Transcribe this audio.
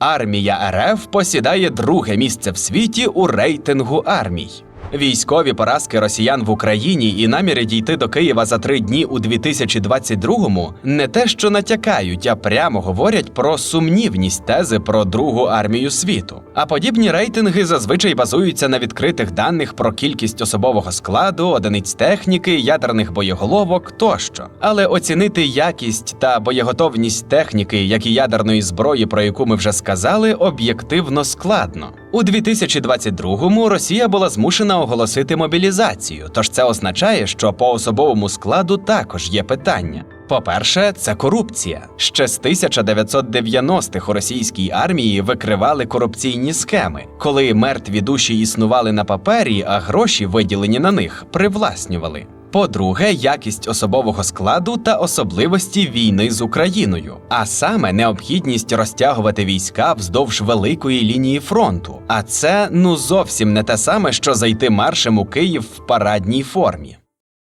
Армія РФ посідає друге місце в світі у рейтингу армій. Військові поразки росіян в Україні і наміри дійти до Києва за три дні у 2022-му не те, що натякають, а прямо говорять про сумнівність тези про другу армію світу. А подібні рейтинги зазвичай базуються на відкритих даних про кількість особового складу, одиниць техніки, ядерних боєголовок тощо. Але оцінити якість та боєготовність техніки, як і ядерної зброї, про яку ми вже сказали, об'єктивно складно. У 2022-му Росія була змушена оголосити мобілізацію, тож це означає, що по особовому складу також є питання. По-перше, це корупція. Ще з 1990-х у російській армії викривали корупційні схеми, коли мертві душі існували на папері, а гроші, виділені на них, привласнювали. По-друге, якість особового складу та особливості війни з Україною, а саме необхідність розтягувати війська вздовж великої лінії фронту. А це ну зовсім не те саме, що зайти маршем у Київ в парадній формі.